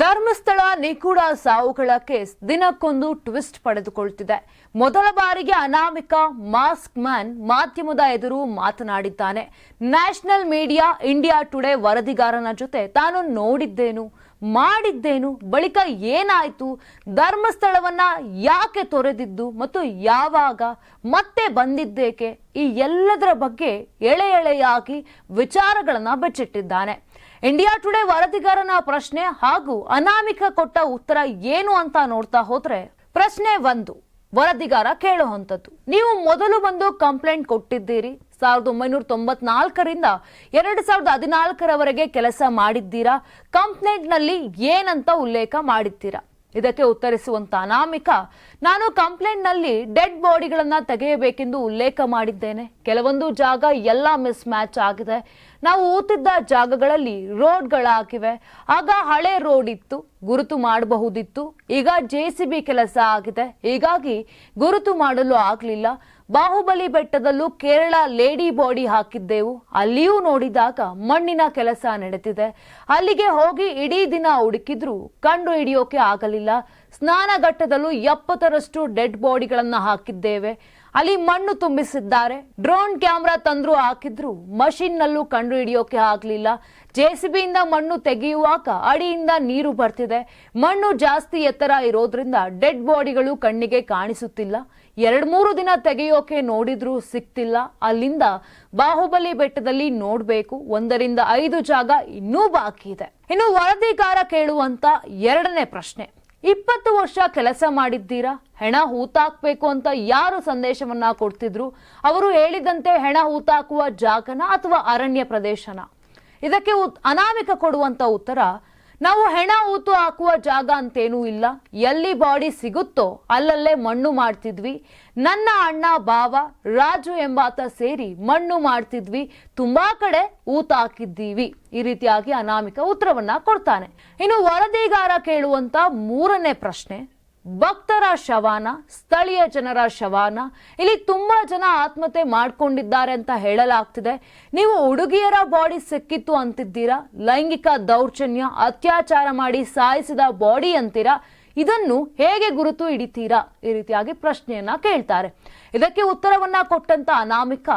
ಧರ್ಮಸ್ಥಳ ನಿಗೂಢ ಸಾವುಗಳ ಕೇಸ್ ದಿನಕ್ಕೊಂದು ಟ್ವಿಸ್ಟ್ ಪಡೆದುಕೊಳ್ತಿದೆ. ಮೊದಲ ಬಾರಿಗೆ ಅನಾಮಿಕ ಮಾಸ್ಕ್ ಮ್ಯಾನ್ ಮಾಧ್ಯಮದ ಎದುರು ಮಾತನಾಡಿದ್ದಾನೆ. ನ್ಯಾಷನಲ್ ಮೀಡಿಯಾ ಇಂಡಿಯಾ ಟುಡೇ ವರದಿಗಾರನ ಜೊತೆ ತಾನು ನೋಡಿದ್ದೇನು, ಮಾಡಿದ್ದೇನು, ಬಳಿಕ ಏನಾಯ್ತು, ಧರ್ಮಸ್ಥಳವನ್ನ ಯಾಕೆ ತೊರೆದಿದ್ದು ಮತ್ತು ಯಾವಾಗ, ಮತ್ತೆ ಬಂದಿದ್ದೇಕೆ ಈ ಎಲ್ಲದರ ಬಗ್ಗೆ ಎಳೆ ಎಳೆಯಾಗಿ ವಿಚಾರಗಳನ್ನ ಬಚ್ಚಿಟ್ಟಿದ್ದಾನೆ. ಇಂಡಿಯಾ ಟುಡೇ ವರದಿಗಾರನ ಪ್ರಶ್ನೆ ಹಾಗೂ ಅನಾಮಿಕ ಕೊಟ್ಟ ಉತ್ತರ ಏನು ಅಂತ ನೋಡ್ತಾ ಹೋದ್ರೆ ಪ್ರಶ್ನೆ ಒಂದು, ವರದಿಗಾರ ಕೇಳುವಂಥದ್ದು. ನೀವು ಮೊದಲು ಬಂದು ಕಂಪ್ಲೇಂಟ್ ಕೊಟ್ಟಿದ್ದೀರಿ. ಸಾವಿರದ ಒಂಬೈನೂರ ತೊಂಬತ್ನಾಲ್ಕರಿಂದ ಎರಡು ಸಾವಿರದ ಹದಿನಾಲ್ಕರವರೆಗೆ ಕೆಲಸ ಮಾಡಿದ್ದೀರಾ. ಕಂಪ್ಲೇಂಟ್ನಲ್ಲಿ ಏನಂತ ಉಲ್ಲೇಖ ಮಾಡಿದ್ದೀರಾ. ಇದಕ್ಕೆ ಉತ್ತರಿಸುವಂತ ಅನಾಮಿಕ, ನಾನು ಕಂಪ್ಲೇಂಟ್ನಲ್ಲಿ ಡೆಡ್ ಬಾಡಿಗಳನ್ನು ತೆಗೆಯಬೇಕೆಂದು ಉಲ್ಲೇಖ ಮಾಡಿದ್ದೇನೆ. ಕೆಲವೊಂದು ಜಾಗ ಎಲ್ಲ ಮಿಸ್ ಮ್ಯಾಚ್ ಆಗಿದೆ. ನಾವು ಊತಿದ್ದ ಜಾಗಗಳಲ್ಲಿ ರೋಡ್ಗಳಾಗಿವೆ. ಆಗ ಹಳೆ ರೋಡ್ ಇತ್ತು ಗುರುತು ಮಾಡಬಹುದಿತ್ತು. ಈಗ ಜೆ ಸಿ ಬಿ ಕೆಲಸ ಆಗಿದೆ. ಹೀಗಾಗಿ ಗುರುತು ಮಾಡಲು ಆಗಲಿಲ್ಲ. ಬಾಹುಬಲಿ ಬೆಟ್ಟದಲ್ಲೂ ಕೇರಳ ಲೇಡಿ ಬಾಡಿ ಹಾಕಿದ್ದೆವು. ಅಲ್ಲಿಯೂ ನೋಡಿದಾಗ ಮಣ್ಣಿನ ಕೆಲಸ ನಡೆದಿದೆ. ಅಲ್ಲಿಗೆ ಹೋಗಿ ಇಡೀ ದಿನ ಹುಡುಕಿದ್ರು ಕಂಡು ಹಿಡಿಯೋಕೆ ಆಗಲಿಲ್ಲ. ಸ್ನಾನಘಟ್ಟದಲ್ಲೂ ಎಪ್ಪತ್ತರಷ್ಟು ಡೆಡ್ ಬಾಡಿಗಳನ್ನು ಹಾಕಿದ್ದೇವೆ. ಅಲ್ಲಿ ಮಣ್ಣು ತುಂಬಿಸಿದ್ದಾರೆ. ಡ್ರೋನ್ ಕ್ಯಾಮ್ರಾ ತಂದ್ರು ಹಾಕಿದ್ರು. ಮಷಿನ್ ನಲ್ಲೂ ಕಂಡು ಹಿಡಿಯೋಕೆ ಆಗ್ಲಿಲ್ಲ ಜೆಸಿಬಿಯಿಂದ ಮಣ್ಣು ತೆಗೆಯುವಾಗ ಅಡಿಯಿಂದ ನೀರು ಬರ್ತಿದೆ. ಮಣ್ಣು ಜಾಸ್ತಿ ಎತ್ತರ ಇರೋದ್ರಿಂದ ಡೆಡ್ ಬಾಡಿಗಳು ಕಣ್ಣಿಗೆ ಕಾಣಿಸುತ್ತಿಲ್ಲ. ಎರಡ್ ಮೂರು ದಿನ ತೆಗೆಯೋಕೆ ನೋಡಿದ್ರೂ ಸಿಕ್ತಿಲ್ಲ. ಅಲ್ಲಿಂದ ಬಾಹುಬಲಿ ಬೆಟ್ಟದಲ್ಲಿ ನೋಡ್ಬೇಕು. ಒಂದರಿಂದ ಐದು ಜಾಗ ಇನ್ನೂ ಬಾಕಿ ಇದೆ. ಇನ್ನು ವರದಿಗಾರ ಕೇಳುವಂತ ಎರಡನೇ ಪ್ರಶ್ನೆ. ಇಪ್ಪತ್ತು ವರ್ಷ ಕೆಲಸ ಮಾಡಿದ್ದೀರಾ? ಹೆಣ ಹೂತಾಕ್ಬೇಕು ಅಂತ ಯಾರು ಸಂದೇಶವನ್ನ ಕೊಡ್ತಿದ್ರು? ಅವರು ಹೇಳಿದಂತೆ ಹೆಣ ಹೂತಾಕುವ ಜಾಗನ ಅಥವಾ ಅರಣ್ಯ ಪ್ರದೇಶನ? ಇದಕ್ಕೆ ಅನಾಮಿಕ ಕೊಡುವಂತ ಉತ್ತರ ನಾವು ಹೆಣ ಊತು ಹಾಕುವ ಜಾಗ ಅಂತೇನೂ ಇಲ್ಲ. ಎಲ್ಲಿ ಬಾಡಿ ಸಿಗುತ್ತೋ ಅಲ್ಲಲ್ಲೇ ಮಣ್ಣು ಮಾಡ್ತಿದ್ವಿ. ನನ್ನ ಅಣ್ಣ ಬಾವ, ರಾಜು ಎಂಬಾತ ಸೇರಿ ಮಣ್ಣು ಮಾಡ್ತಿದ್ವಿ. ತುಂಬಾ ಕಡೆ ಊತ ಹಾಕಿದ್ದೀವಿ. ಈ ರೀತಿಯಾಗಿ ಅನಾಮಿಕ ಉತ್ತರವನ್ನ ಕೊಡ್ತಾನೆ. ಇನ್ನು ವರದಿಗಾರ ಕೇಳುವಂತ ಮೂರನೇ ಪ್ರಶ್ನೆ ಭಕ್ತರ ಶವಾನ, ಸ್ಥಳೀಯ ಜನರ ಶವಾನ, ಇಲ್ಲಿ ತುಂಬಾ ಜನ ಆತ್ಮಹತ್ಯೆ ಮಾಡ್ಕೊಂಡಿದ್ದಾರೆ ಅಂತ ಹೇಳಲಾಗ್ತಿದೆ. ನೀವು ಹುಡುಗಿಯರ ಬಾಡಿ ಸಿಕ್ಕಿತ್ತು ಅಂತಿದ್ದೀರಾ? ಲೈಂಗಿಕ ದೌರ್ಜನ್ಯ, ಅತ್ಯಾಚಾರ ಮಾಡಿ ಸಾಯಿಸಿದ ಬಾಡಿ ಅಂತೀರಾ? ಇದನ್ನು ಹೇಗೆ ಗುರುತು ಹಿಡಿತೀರಾ? ಈ ರೀತಿಯಾಗಿ ಪ್ರಶ್ನೆಯನ್ನ ಕೇಳ್ತಾರೆ. ಇದಕ್ಕೆ ಉತ್ತರವನ್ನ ಕೊಟ್ಟಂತ ಅನಾಮಿಕ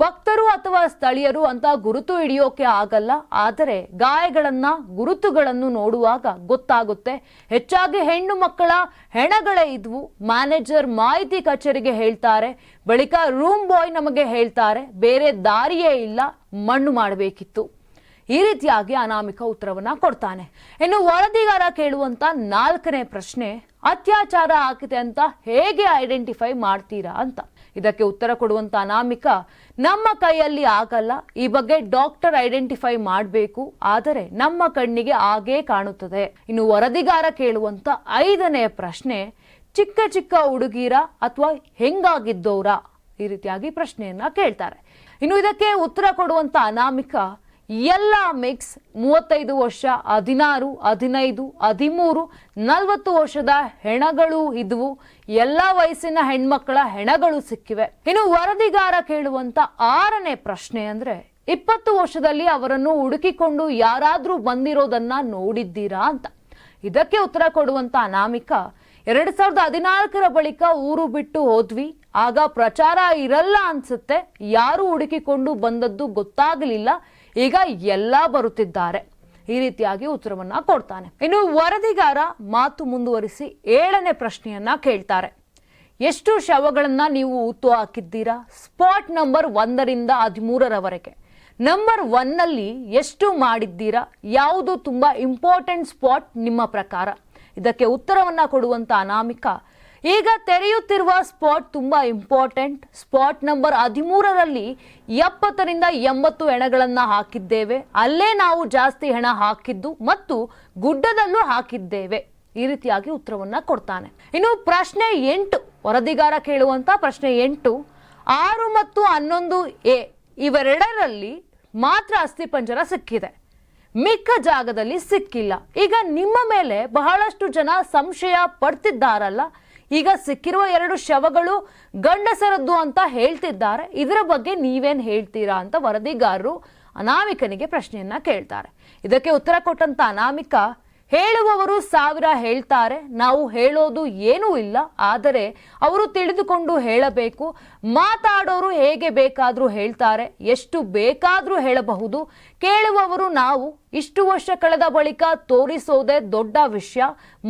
ಭಕ್ತರು ಅಥವಾ ಸ್ಥಳೀಯರು ಅಂತ ಗುರುತು ಹಿಡಿಯೋಕೆ ಆಗಲ್ಲ, ಆದರೆ ಗಾಯಗಳನ್ನ, ಗುರುತುಗಳನ್ನು ನೋಡುವಾಗ ಗೊತ್ತಾಗುತ್ತೆ. ಹೆಚ್ಚಾಗಿ ಹೆಣ್ಣು ಮಕ್ಕಳ ಹೆಣಗಳೇ ಇದ್ವು, ಮ್ಯಾನೇಜರ್ ಮಾಹಿತಿ ಕಚೇರಿಗೆ ಹೇಳ್ತಾರೆ, ಬಳಿಕ ರೂಮ್ ಬಾಯ್ ನಮಗೆ ಹೇಳ್ತಾರೆ, ಬೇರೆ ದಾರಿಯೇ ಇಲ್ಲ, ಮಣ್ಣು ಮಾಡಬೇಕಿತ್ತು. ಈ ರೀತಿಯಾಗಿ ಅನಾಮಿಕ ಉತ್ತರವನ್ನ ಕೊಡ್ತಾನೆ. ಇನ್ನು ವರದಿಗಾರ ಕೇಳುವಂತ ನಾಲ್ಕನೇ ಪ್ರಶ್ನೆ, ಅತ್ಯಾಚಾರ ಆಗಿದೆ ಅಂತ ಹೇಗೆ ಐಡೆಂಟಿಫೈ ಮಾಡ್ತೀರಾ ಅಂತ. ಇದಕ್ಕೆ ಉತ್ತರ ಕೊಡುವಂತ ಅನಾಮಿಕ ನಮ್ಮ ಕೈಯಲ್ಲಿ ಆಗಲ್ಲ. ಈ ಬಗ್ಗೆ ಡಾಕ್ಟರ್ ಐಡೆಂಟಿಫೈ ಮಾಡಬೇಕು. ಆದರೆ ನಮ್ಮ ಕಣ್ಣಿಗೆ ಹಾಗೇ ಕಾಣುತ್ತದೆ. ಇನ್ನು ವರದಿಗಾರ ಕೇಳುವಂತ ಐದನೇ ಪ್ರಶ್ನೆ, ಚಿಕ್ಕ ಚಿಕ್ಕ ಹುಡುಗಿರ ಅಥವಾ ಹೆಂಗಾಗಿದ್ದೋರ? ಈ ರೀತಿಯಾಗಿ ಪ್ರಶ್ನೆಯನ್ನ ಕೇಳ್ತಾರೆ. ಇನ್ನು ಇದಕ್ಕೆ ಉತ್ತರ ಕೊಡುವಂತ ಅನಾಮಿಕ ಎಲ್ಲ ಮಿಕ್ಸ್ ಮೂವತ್ತೈದು ವರ್ಷ, ಹದಿನಾರು, ಹದಿನೈದು, ಹದಿಮೂರು, ನಲವತ್ತು ವರ್ಷದ ಹೆಣಗಳು ಇದ್ವು. ಎಲ್ಲ ವಯಸ್ಸಿನ ಹೆಣ್ಮಕ್ಕಳ ಹೆಣಗಳು ಸಿಕ್ಕಿವೆ. ಇನ್ನು ವರದಿಗಾರ ಕೇಳುವಂತ ಆರನೇ ಪ್ರಶ್ನೆ ಅಂದ್ರೆ, ಇಪ್ಪತ್ತು ವರ್ಷದಲ್ಲಿ ಅವರನ್ನು ಹುಡುಕಿಕೊಂಡು ಯಾರಾದ್ರೂ ಬಂದಿರೋದನ್ನ ನೋಡಿದ್ದೀರಾ ಅಂತ. ಇದಕ್ಕೆ ಉತ್ತರ ಕೊಡುವಂತ ಅನಾಮಿಕ, ಎರಡ್ ಸಾವಿರದ ಹದಿನಾಲ್ಕರ ಬಳಿಕ ಊರು ಬಿಟ್ಟು ಹೋದ್ವಿ. ಆಗ ಪ್ರಚಾರ ಇರಲ್ಲ ಅನ್ಸುತ್ತೆ. ಯಾರು ಹುಡುಕಿಕೊಂಡು ಬಂದದ್ದು ಗೊತ್ತಾಗಲಿಲ್ಲ. ಈಗ ಎಲ್ಲ ಬರುತ್ತಿದ್ದಾರೆ. ಈ ರೀತಿಯಾಗಿ ಉತ್ತರವನ್ನ ಕೊಡ್ತಾನೆ. ಇನ್ನು ವರದಿಗಾರ ಮಾತು ಮುಂದುವರಿಸಿ ಏಳನೇ ಪ್ರಶ್ನೆಯನ್ನ ಕೇಳ್ತಾರೆ. ಎಷ್ಟು ಶವಗಳನ್ನ ನೀವು ಹುತ್ತು ಹಾಕಿದ್ದೀರಾ? ಸ್ಪಾಟ್ ನಂಬರ್ ಒಂದರಿಂದ ಹದಿಮೂರರವರೆಗೆ. ನಂಬರ್ ಒನ್ನಲ್ಲಿ ಎಷ್ಟು ಮಾಡಿದ್ದೀರಾ? ಯಾವುದು ತುಂಬಾ ಇಂಪಾರ್ಟೆಂಟ್ ಸ್ಪಾಟ್ ನಿಮ್ಮ ಪ್ರಕಾರ? ಇದಕ್ಕೆ ಉತ್ತರವನ್ನ ಕೊಡುವಂತ ಅನಾಮಿಕ ಈಗ ತೆರೆಯುತ್ತಿರುವ ಸ್ಪಾಟ್ ತುಂಬಾ ಇಂಪಾರ್ಟೆಂಟ್. ಸ್ಪಾಟ್ ನಂಬರ್ ಹದಿಮೂರರಲ್ಲಿ ಎಪ್ಪತ್ತರಿಂದ ಎಂಬತ್ತು ಹೆಣಗಳನ್ನ ಹಾಕಿದ್ದೇವೆ. ಅಲ್ಲೇ ನಾವು ಜಾಸ್ತಿ ಹೆಣ ಹಾಕಿದ್ದು ಮತ್ತು ಗುಡ್ಡದಲ್ಲೂ ಹಾಕಿದ್ದೇವೆ. ಈ ರೀತಿಯಾಗಿ ಉತ್ತರವನ್ನ ಕೊಡ್ತಾನೆ. ಇನ್ನು ಪ್ರಶ್ನೆ ಎಂಟು, ವರದಿಗಾರ ಕೇಳುವಂತ ಪ್ರಶ್ನೆ ಎಂಟು. ಆರು ಮತ್ತು ಹನ್ನೊಂದು ಎ, ಇವೆರಡರಲ್ಲಿ ಮಾತ್ರ ಅಸ್ಥಿಪಂಜರ ಸಿಕ್ಕಿದೆ. ಮಿಕ್ಕ ಜಾಗದಲ್ಲಿ ಸಿಕ್ಕಿಲ್ಲ. ಈಗ ನಿಮ್ಮ ಮೇಲೆ ಬಹಳಷ್ಟು ಜನ ಸಂಶಯ ಪಡ್ತಿದ್ದಾರಲ್ಲ ಈಗ ಸಿಕ್ಕಿರುವ ಎರಡು ಶವಗಳು ಗಂಡಸರದ್ದು ಅಂತ ಹೇಳ್ತಿದ್ದಾರೆ. ಇದರ ಬಗ್ಗೆ ನೀವೇನ್ ಹೇಳ್ತೀರಾ ಅಂತ ವರದಿಗಾರರು ಅನಾಮಿಕನಿಗೆ ಪ್ರಶ್ನೆಯನ್ನ ಕೇಳ್ತಾರೆ. ಇದಕ್ಕೆ ಉತ್ತರ ಕೊಟ್ಟಂತ ಅನಾಮಿಕ ಹೇಳುವವರು ಸಾವಿರ ಹೇಳ್ತಾರೆ, ನಾವು ಹೇಳೋದು ಏನೂ ಇಲ್ಲ, ಆದರೆ ಅವರು ತಿಳಿದುಕೊಂಡು ಹೇಳಬೇಕು, ಮಾತಾಡೋರು ಹೇಗೆ ಬೇಕಾದರೂ ಹೇಳ್ತಾರೆ, ಎಷ್ಟು ಬೇಕಾದರೂ ಹೇಳಬಹುದು, ಕೇಳುವವರು ನಾವು ಇಷ್ಟು ವರ್ಷ ಕಳೆದ ಬಳಿಕ ತೋರಿಸೋದೇ ದೊಡ್ಡ ವಿಷಯ,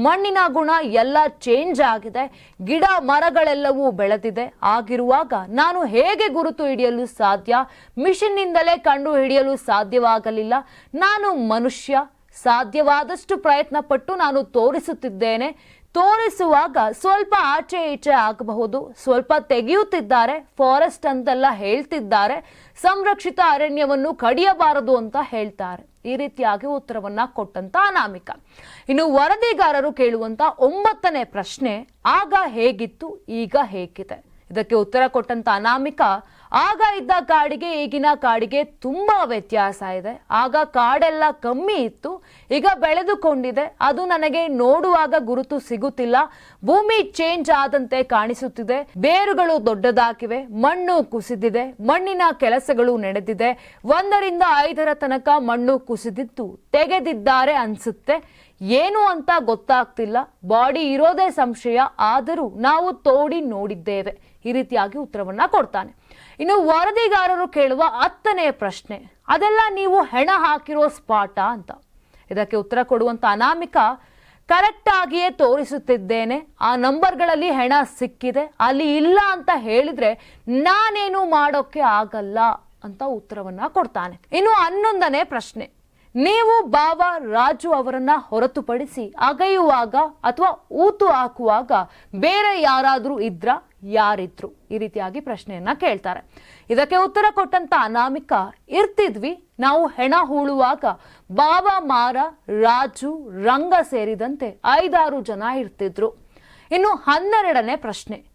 ಮಣ್ಣಿನ ಗುಣ ಎಲ್ಲ ಚೇಂಜ್ ಆಗಿದೆ, ಗಿಡ ಮರಗಳೆಲ್ಲವೂ ಬೆಳೆದಿದೆ, ಆಗಿರುವಾಗ ನಾನು ಹೇಗೆ ಗುರುತು ಹಿಡಿಯಲು ಸಾಧ್ಯ, ಮಿಷನ್ನಿಂದಲೇ ಕಂಡು ಹಿಡಿಯಲು ಸಾಧ್ಯವಾಗಲಿಲ್ಲ, ನಾನು ಮನುಷ್ಯ ಸಾಧ್ಯವಾದಷ್ಟು ಪ್ರಯತ್ನ ಪಟ್ಟು ನಾನು ತೋರಿಸುತ್ತಿದ್ದೇನೆ. ತೋರಿಸುವಾಗ ಸ್ವಲ್ಪ ಆಚೆ ಈಚೆ ಆಗಬಹುದು. ಸ್ವಲ್ಪ ತೆಗೆಯುತ್ತಿದ್ದಾರೆ. ಫಾರೆಸ್ಟ್ ಅಂತೆಲ್ಲ ಹೇಳ್ತಿದ್ದಾರೆ. ಸಂರಕ್ಷಿತ ಅರಣ್ಯವನ್ನು ಕಡಿಯಬಾರದು ಅಂತ ಹೇಳ್ತಾರೆ. ಈ ರೀತಿಯಾಗಿ ಉತ್ತರವನ್ನ ಕೊಟ್ಟಂತ ಅನಾಮಿಕ. ಇನ್ನು ವರದಿಗಾರರು ಕೇಳುವಂತ ಒಂಬತ್ತನೇ ಪ್ರಶ್ನೆ, ಆಗ ಹೇಗಿತ್ತು, ಈಗ ಹೇಗಿದೆ? ಇದಕ್ಕೆ ಉತ್ತರ ಕೊಟ್ಟಂತ ಅನಾಮಿಕ ಆಗ ಇದ್ದ ಕಾಡಿಗೆ, ಈಗಿನ ಕಾಡಿಗೆ ತುಂಬಾ ವ್ಯತ್ಯಾಸ ಇದೆ. ಆಗ ಕಾಡೆಲ್ಲ ಕಮ್ಮಿ ಇತ್ತು, ಈಗ ಬೆಳೆದುಕೊಂಡಿದೆ. ಅದು ನನಗೆ ನೋಡುವಾಗ ಗುರುತು ಸಿಗುತ್ತಿಲ್ಲ. ಭೂಮಿ ಚೇಂಜ್ ಆದಂತೆ ಕಾಣಿಸುತ್ತಿದೆ. ಬೇರುಗಳು ದೊಡ್ಡದಾಗಿವೆ, ಮಣ್ಣು ಕುಸಿದಿದೆ, ಮಣ್ಣಿನ ಕೆಲಸಗಳು ನಡೆದಿದೆ. ಒಂದರಿಂದ ಐದರ ತನಕ ಮಣ್ಣು ಕುಸಿದಿತ್ತು, ತೆಗೆದಿದ್ದಾರೆ ಅನ್ಸುತ್ತೆ. ಏನು ಅಂತ ಗೊತ್ತಾಗ್ತಿಲ್ಲ. ಬಾಡಿ ಇರೋದೇ ಸಂಶಯ, ಆದರೂ ನಾವು ತೋಡಿ ನೋಡಿದ್ದೇವೆ. ಈ ರೀತಿಯಾಗಿ ಉತ್ತರವನ್ನ ಕೊಡ್ತಾನೆ. ಇನ್ನು ವರದಿಗಾರರು ಕೇಳುವ ಹತ್ತನೇ ಪ್ರಶ್ನೆ, ಅದೆಲ್ಲ ನೀವು ಹೆಣ ಹಾಕಿರೋ ಸ್ಪಾಟ ಅಂತ. ಇದಕ್ಕೆ ಉತ್ತರ ಕೊಡುವಂತ ಅನಾಮಿಕ ಕರೆಕ್ಟ್ ಆಗಿಯೇ ತೋರಿಸುತ್ತಿದ್ದೇನೆ. ಆ ನಂಬರ್ಗಳಲ್ಲಿ ಹೆಣ ಸಿಕ್ಕಿದೆ, ಅಲ್ಲಿ ಇಲ್ಲ ಅಂತ ಹೇಳಿದ್ರೆ ನಾನೇನು ಮಾಡೋಕೆ ಆಗಲ್ಲ ಅಂತ ಉತ್ತರವನ್ನ ಕೊಡ್ತಾನೆ. ಇನ್ನು ಹನ್ನೊಂದನೇ ಪ್ರಶ್ನೆ ನೀವು ಬಾವ ರಾಜು ಅವರನ್ನ ಹೊರತುಪಡಿಸಿ ಅಗೆಯುವಾಗ ಅಥವಾ ಊತು ಹಾಕುವಾಗ ಬೇರೆ ಯಾರಾದರೂ ಇದ್ರ ಯಾರಿದ್ರು? ಈ ರೀತಿಯಾಗಿ ಪ್ರಶ್ನೆಯನ್ನ ಕೇಳ್ತಾರೆ. ಇದಕ್ಕೆ ಉತ್ತರ ಕೊಟ್ಟಂತ ಅನಾಮಿಕ, ಇರ್ತಿದ್ವಿ, ನಾವು ಹೆಣ ಹೂಳುವಾಗ ಬಾವ ಮಾರ, ರಾಜು, ರಂಗ ಸೇರಿದಂತೆ ಐದಾರು ಜನ ಇರ್ತಿದ್ರು. ಇನ್ನು ಹನ್ನೆರಡನೇ ಪ್ರಶ್ನೆ.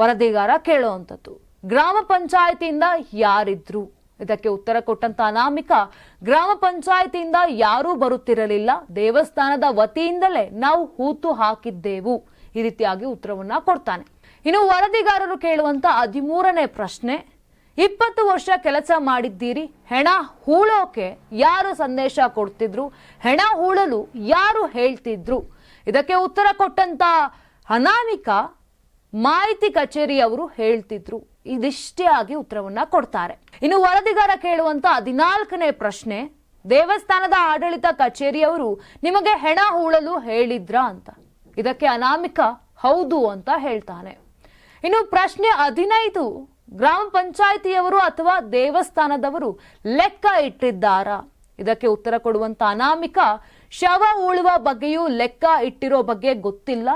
ವರದಿಗಾರ ಕೇಳುವಂಥದ್ದು. ಗ್ರಾಮ ಪಂಚಾಯತಿಯಿಂದ ಯಾರಿದ್ರು? ಇದಕ್ಕೆ ಉತ್ತರ ಕೊಟ್ಟಂತ ಅನಾಮಿಕ ಗ್ರಾಮ ಪಂಚಾಯತಿಯಿಂದ ಯಾರೂ ಬರುತ್ತಿರಲಿಲ್ಲ. ದೇವಸ್ಥಾನದ ವತಿಯಿಂದಲೇ ನಾವು ಹೂತು ಹಾಕಿದ್ದೆವು. ಈ ರೀತಿಯಾಗಿ ಉತ್ತರವನ್ನ ಕೊಡ್ತಾನೆ. ಇನ್ನು ವರದಿಗಾರರು ಕೇಳುವಂತ ಹದಿಮೂರನೇ ಪ್ರಶ್ನೆ, ಇಪ್ಪತ್ತು ವರ್ಷ ಕೆಲಸ ಮಾಡಿದ್ದೀರಿ, ಹೆಣ ಹೂಳೋಕೆ ಯಾರು ಸಂದೇಶ ಕೊಡ್ತಿದ್ರು, ಹೆಣ ಹೂಳಲು ಯಾರು ಹೇಳ್ತಿದ್ರು? ಇದಕ್ಕೆ ಉತ್ತರ ಕೊಟ್ಟಂತ ಅನಾಮಿಕ ಮಾಹಿತಿ ಕಚೇರಿಯವರು ಹೇಳ್ತಿದ್ರು. ಇದಿಷ್ಟೇ ಆಗಿ ಉತ್ತರವನ್ನ ಕೊಡ್ತಾರೆ. ಇನ್ನು ವರದಿಗಾರ ಕೇಳುವಂತ ಹದಿನಾಲ್ಕನೇ ಪ್ರಶ್ನೆ, ದೇವಸ್ಥಾನದ ಆಡಳಿತ ಕಚೇರಿಯವರು ನಿಮಗೆ ಹೆಣ ಹೂಳಲು ಹೇಳಿದ್ರ ಅಂತ. ಇದಕ್ಕೆ ಅನಾಮಿಕ ಹೌದು ಅಂತ ಹೇಳ್ತಾನೆ. ಇನ್ನು ಪ್ರಶ್ನೆ ಹದಿನೈದು, ಗ್ರಾಮ ಪಂಚಾಯಿತಿಯವರು ಅಥವಾ ದೇವಸ್ಥಾನದವರು ಲೆಕ್ಕ ಇಟ್ಟಿದ್ದಾರಾ? ಇದಕ್ಕೆ ಉತ್ತರ ಕೊಡುವಂತ ಅನಾಮಿಕ, ಶವ ಉಳುವ ಬಗ್ಗೆಯೂ ಲೆಕ್ಕ ಇಟ್ಟಿರೋ ಬಗ್ಗೆ ಗೊತ್ತಿಲ್ಲ.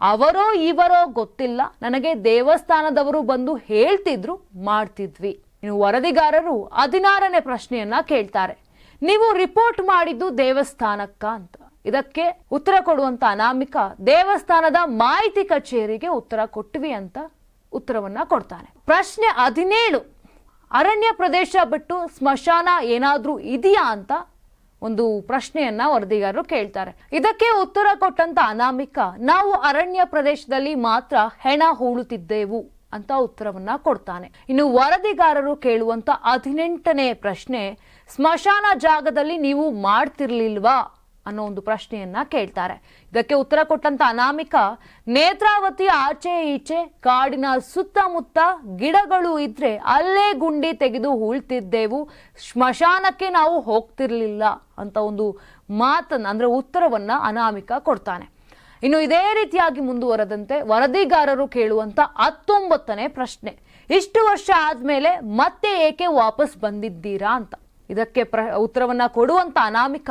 ಅವರೋ ಇವರೋ ಗೊತ್ತಿಲ್ಲ. ನನಗೆ ದೇವಸ್ಥಾನದವರು ಬಂದು ಹೇಳ್ತಿದ್ರು, ಮಾಡ್ತಿದ್ವಿ. ಇನ್ನು ವರದಿಗಾರರು ಹದಿನಾರನೇ ಪ್ರಶ್ನೆಯನ್ನ ಕೇಳ್ತಾರೆ. ನೀವು ರಿಪೋರ್ಟ್ ಮಾಡಿದ್ದು ದೇವಸ್ಥಾನಕ್ಕ ಅಂತ. ಇದಕ್ಕೆ ಉತ್ತರ ಕೊಡುವಂತ ಅನಾಮಿಕ ದೇವಸ್ಥಾನದ ಮಾಹಿತಿ ಕಚೇರಿಗೆ ಉತ್ತರ ಕೊಟ್ವಿ ಅಂತ ಉತ್ತರವನ್ನ ಕೊಡ್ತಾನೆ. ಪ್ರಶ್ನೆ ಹದಿನೇಳು. ಅರಣ್ಯ ಪ್ರದೇಶ ಬಿಟ್ಟು ಸ್ಮಶಾನ ಏನಾದ್ರೂ ಇದೆಯಾ ಅಂತ ಒಂದು ಪ್ರಶ್ನೆಯನ್ನ ವರದಿಗಾರರು ಕೇಳ್ತಾರೆ. ಇದಕ್ಕೆ ಉತ್ತರ ಕೊಟ್ಟಂತ ಅನಾಮಿಕ, ನಾವು ಅರಣ್ಯ ಪ್ರದೇಶದಲ್ಲಿ ಮಾತ್ರ ಹೆಣ ಹೂಳುತ್ತಿದ್ದೆವು ಅಂತ ಉತ್ತರವನ್ನ ಕೊಡ್ತಾನೆ. ಇನ್ನು ವರದಿಗಾರರು ಕೇಳುವಂತ ಹದಿನೆಂಟನೇ ಪ್ರಶ್ನೆ, ಸ್ಮಶಾನ ಜಾಗದಲ್ಲಿ ನೀವು ಮಾಡ್ತಿರ್ಲಿಲ್ವಾ? ಅನ್ನೋ ಒಂದು ಪ್ರಶ್ನೆಯನ್ನ ಕೇಳ್ತಾರೆ. ಇದಕ್ಕೆ ಉತ್ತರ ಕೊಟ್ಟಂತ ಅನಾಮಿಕ, ನೇತ್ರಾವತಿ ಆಚೆ ಈಚೆ, ಕಾಡಿನ ಸುತ್ತಮುತ್ತ ಗಿಡಗಳು ಇದ್ರೆ ಅಲ್ಲೇ ಗುಂಡಿ ತೆಗೆದು ಹೂಳ್ತಿದ್ದೆವು. ಸ್ಮಶಾನಕ್ಕೆ ನಾವು ಹೋಗ್ತಿರ್ಲಿಲ್ಲ ಅಂತ ಒಂದು ಮಾತನ್ನ, ಅಂದ್ರೆ ಉತ್ತರವನ್ನ ಅನಾಮಿಕ ಕೊಡ್ತಾನೆ. ಇನ್ನು ಇದೇ ರೀತಿಯಾಗಿ ಮುಂದುವರೆದಂತೆ ವರದಿಗಾರರು ಕೇಳುವಂತ ಹತ್ತೊಂಬತ್ತನೇ ಪ್ರಶ್ನೆ. ಇಷ್ಟು ವರ್ಷ ಆದ್ಮೇಲೆ ಮತ್ತೆ ಏಕೆ ವಾಪಸ್ ಬಂದಿದ್ದೀರಾ ಅಂತ. ಇದಕ್ಕೆ ಪ್ರ, ಉತ್ತರವನ್ನ ಕೊಡುವಂತ ಅನಾಮಿಕ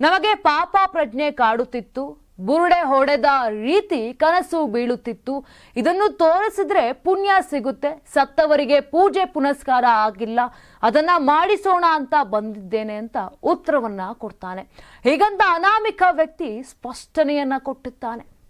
ನಮಗೆ ಪಾಪ ಪ್ರಜ್ಞೆ ಕಾಡುತ್ತಿತ್ತು, ಬುರುಡೆ ಹೊಡೆದ ರೀತಿ ಕನಸು ಬೀಳುತ್ತಿತ್ತು. ಇದನ್ನು ತೋರಿಸಿದ್ರೆ ಪುಣ್ಯ ಸಿಗುತ್ತೆ, ಸತ್ತವರಿಗೆ ಪೂಜೆ ಪುನಸ್ಕಾರ ಆಗಿಲ್ಲ. ಅದನ್ನ ಮಾಡಿಸೋಣ ಅಂತ ಬಂದಿದ್ದೇನೆ ಅಂತ ಉತ್ತರವನ್ನ ಕೊಡ್ತಾನೆ. ಹೀಗಂತ ಅನಾಮಿಕ ವ್ಯಕ್ತಿ ಸ್ಪಷ್ಟನೆಯನ್ನ ಕೊಟ್ಟಿದ್ದಾನೆ.